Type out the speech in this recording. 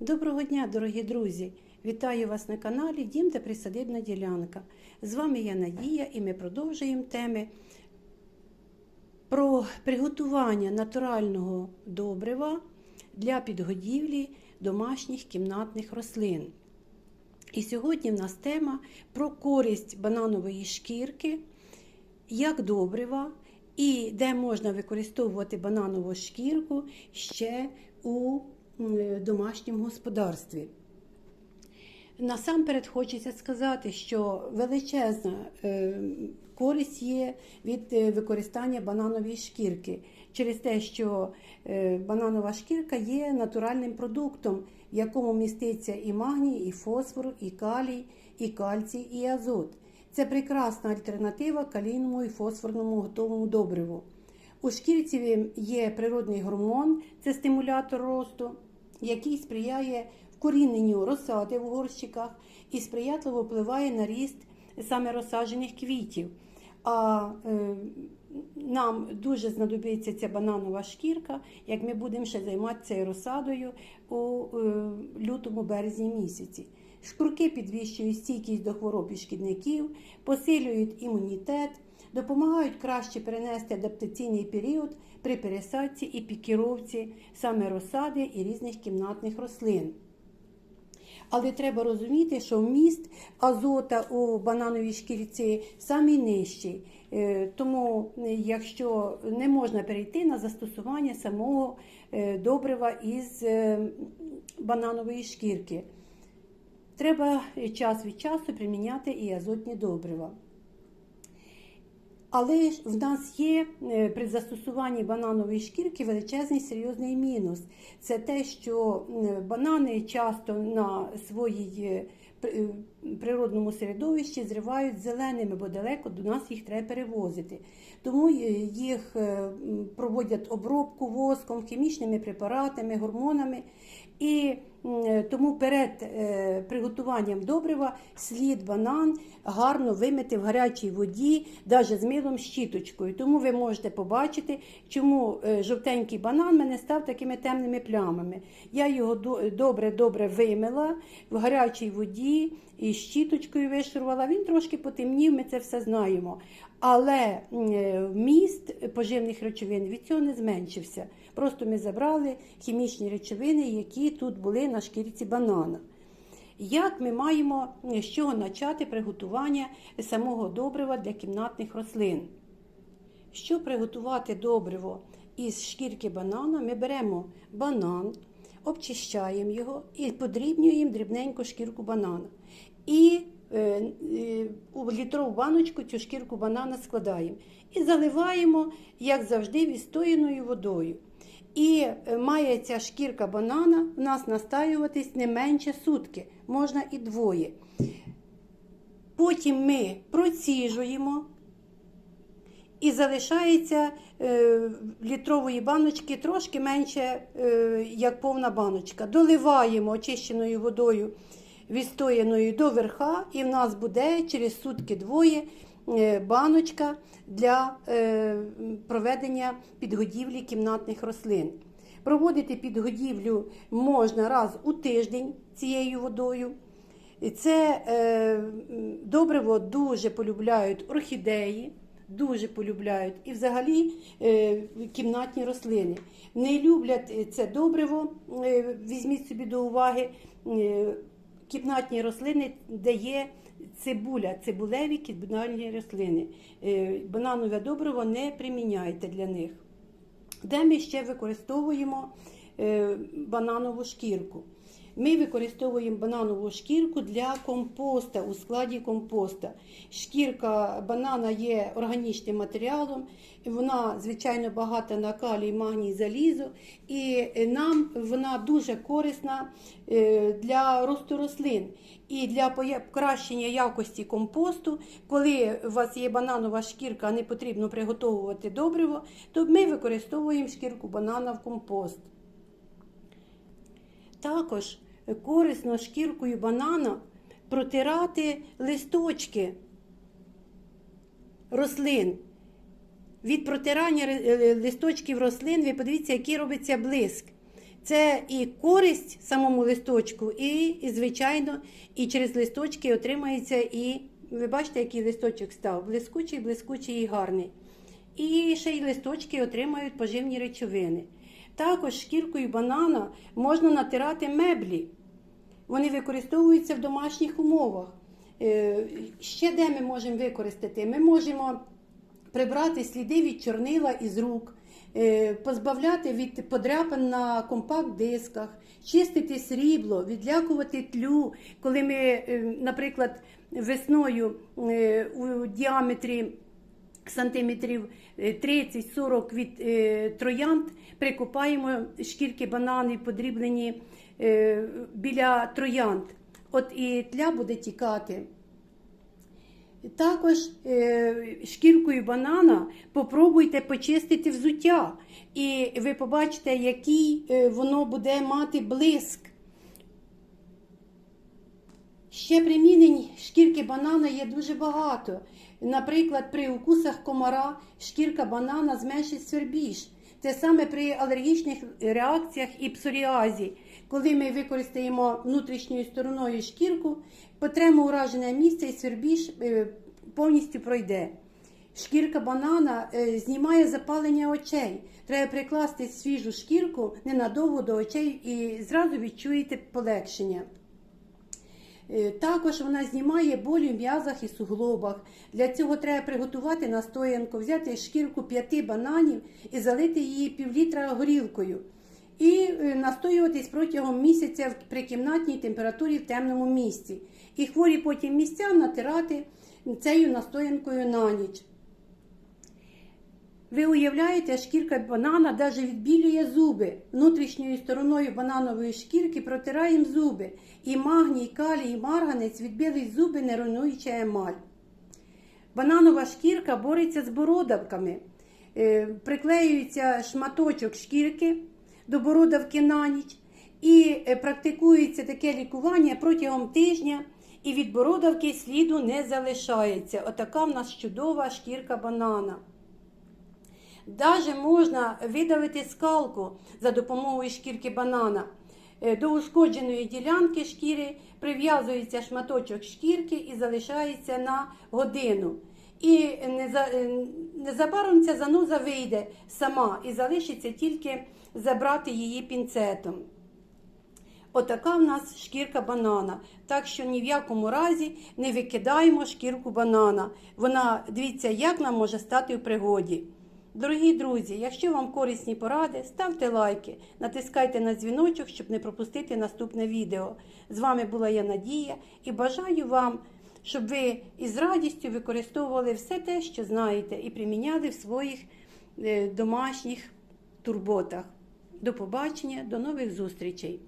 Доброго дня, дорогі друзі! Вітаю вас на каналі Дім та Присадибна ділянка. З вами я Надія і ми продовжуємо теми про приготування натурального добрива для підгодівлі домашніх кімнатних рослин. І сьогодні в нас тема про користь бананової шкірки як добрива і де можна використовувати бананову шкірку ще у домашньому господарстві. Насамперед хочеться сказати, що величезна е, користь є від е, використання бананової шкірки через те, що е, бананова шкірка є натуральним продуктом, в якому міститься і магній, і фосфор, і калій, і кальцій, і азот. Це прекрасна альтернатива калійному і фосфорному готовому добриву. У шкірці є природний гормон, це стимулятор росту, який сприяє вкоріненню розсади в горщиках і сприятливо впливає на ріст саме розсаджених квітів. А е, нам дуже знадобиться ця бананова шкірка, як ми будемо ще займатися розсадою у е, лютому березні місяці. Шкурки підвищують стійкість до хвороб і шкідників, посилюють імунітет, допомагають краще перенести адаптаційний період при пересадці і пікіровці саме розсади і різних кімнатних рослин. Але треба розуміти, що вміст азота у банановій шкірці самий нижчий. Е, Тому, е, якщо не можна перейти на застосування самого е, добрива із бананової шкірки, треба час від часу приміняти і азотні добрива. Але в нас є е, при застосуванні бананової шкірки величезний серйозний мінус. Це те, що банани часто на своїй е, е, природному середовищі зривають зеленими, бо далеко до нас їх треба перевозити. Тому їх проводять обробку воском, хімічними препаратами, гормонами. І тому перед е, приготуванням добрива слід банан гарно вимити в гарячій воді, навіть з милом щіточкою. Тому ви можете побачити, чому е, жовтенький банан мене став такими темними плямами. Я його добре-добре вимила в гарячій воді і щіточкою вишурувала. Він трошки потемнів, ми це все знаємо. Але е, вміст поживних речовин від цього не зменшився. Просто ми забрали хімічні речовини, які тут були на шкірці банана. Як ми маємо з чого почати приготування самого добрива для кімнатних рослин? Щоб приготувати добриво із шкірки банана, ми беремо банан, обчищаємо його і подрібнюємо дрібненько шкірку банана. І е, е, у літрову баночку цю шкірку банана складаємо. І заливаємо, як завжди, відстояною водою. І е, має ця шкірка банана в нас настаюватись не менше сутки, можна і двоє. Потім ми проціжуємо і залишається е, літрової баночки трошки менше, е, як повна баночка. Доливаємо очищеною водою відстояною до верха, і в нас буде через сутки двоє е, баночка для е, проведення підгодівлі кімнатних рослин. Проводити підгодівлю можна раз у тиждень цією водою. Це е, добриво дуже полюбляють орхідеї, дуже полюбляють і взагалі е, кімнатні рослини. Не люблять е, це добриво, е, візьміть собі до уваги, кімнатні рослини, де є цибуля, цибулеві кімнатні рослини. Бананове добриво не приміняйте для них де ми ще використовуємо бананову шкірку. Ми використовуємо бананову шкірку для компоста у складі компоста. Шкірка банана є органічним матеріалом, вона, звичайно, багата на калій, магній, залізо, і нам вона дуже корисна е, для росту рослин. І для покращення якості компосту, коли у вас є бананова шкірка, не потрібно приготовувати добриво, то ми використовуємо шкірку банана в компост. Також корисно шкіркою банана протирати листочки рослин. Від протирання е, листочків рослин, ви подивіться, який робиться блиск. Це і користь самому листочку, і, і звичайно, і через листочки отримається і ви бачите, який листочок став. Блискучий, блискучий і гарний. І ще й листочки отримають поживні речовини. Також шкіркою банана можна натирати меблі. Вони використовуються в домашніх умовах. Е, Ще де ми можемо використати? Ми можемо прибрати сліди від чорнила із рук, е, позбавляти від подряпин на компакт-дисках, чистити срібло, відлякувати тлю, коли ми, е, наприклад, весною у діаметрі сантиметрів е, 30-40 від е, троянд прикопаємо шкірки бананів, подріблені е, біля троянд. От і тля буде тікати. Також е, шкіркою банана попробуйте почистити взуття, і ви побачите, який е, воно буде мати блиск. Ще примінень шкірки банана є дуже багато. Наприклад, при укусах комара шкірка банана зменшить свербіж. Це саме при алергічних реакціях і псоріазі. Коли ми використаємо внутрішньою стороною шкірку, потремо уражене місце і свербіж е, повністю пройде. Шкірка банана е, знімає запалення очей. Треба прикласти свіжу шкірку ненадовго до очей і зразу відчуєте полегшення. Е, Також вона знімає болі в м'язах і суглобах. Для цього треба приготувати настоянку, взяти шкірку п'яти бананів і залити її півлітра горілкою. І е, настоюватись протягом місяця в- при кімнатній температурі в темному місці. І хворі потім місця натирати цією настоянкою на ніч. Ви уявляєте, шкірка банана навіть відбілює зуби. Внутрішньою стороною бананової шкірки протираємо зуби. І магній, калій, і марганець відбілить зуби, не руйнуючи емаль. Бананова шкірка бореться з бородавками. Е, Приклеюється шматочок шкірки до бородавки на ніч. І е, практикується таке лікування протягом тижня, і від бородавки сліду не залишається. Отака в нас чудова шкірка банана. Даже можна видалити скалку за допомогою шкірки банана. Е, До ушкодженої ділянки шкіри прив'язується шматочок шкірки і залишається на годину. І е, незабаром ця заноза вийде сама і залишиться тільки забрати її пінцетом. Отака в нас шкірка банана. Так що ні в якому разі не викидаємо шкірку банана. Вона, дивіться, як нам може стати в пригоді. Дорогі друзі, якщо вам корисні поради, ставте лайки, натискайте на дзвіночок, щоб не пропустити наступне відео. З вами була я Надія і бажаю вам, щоб ви із радістю використовували все те, що знаєте, і приміняли в своїх е, домашніх турботах. До побачення, до нових зустрічей!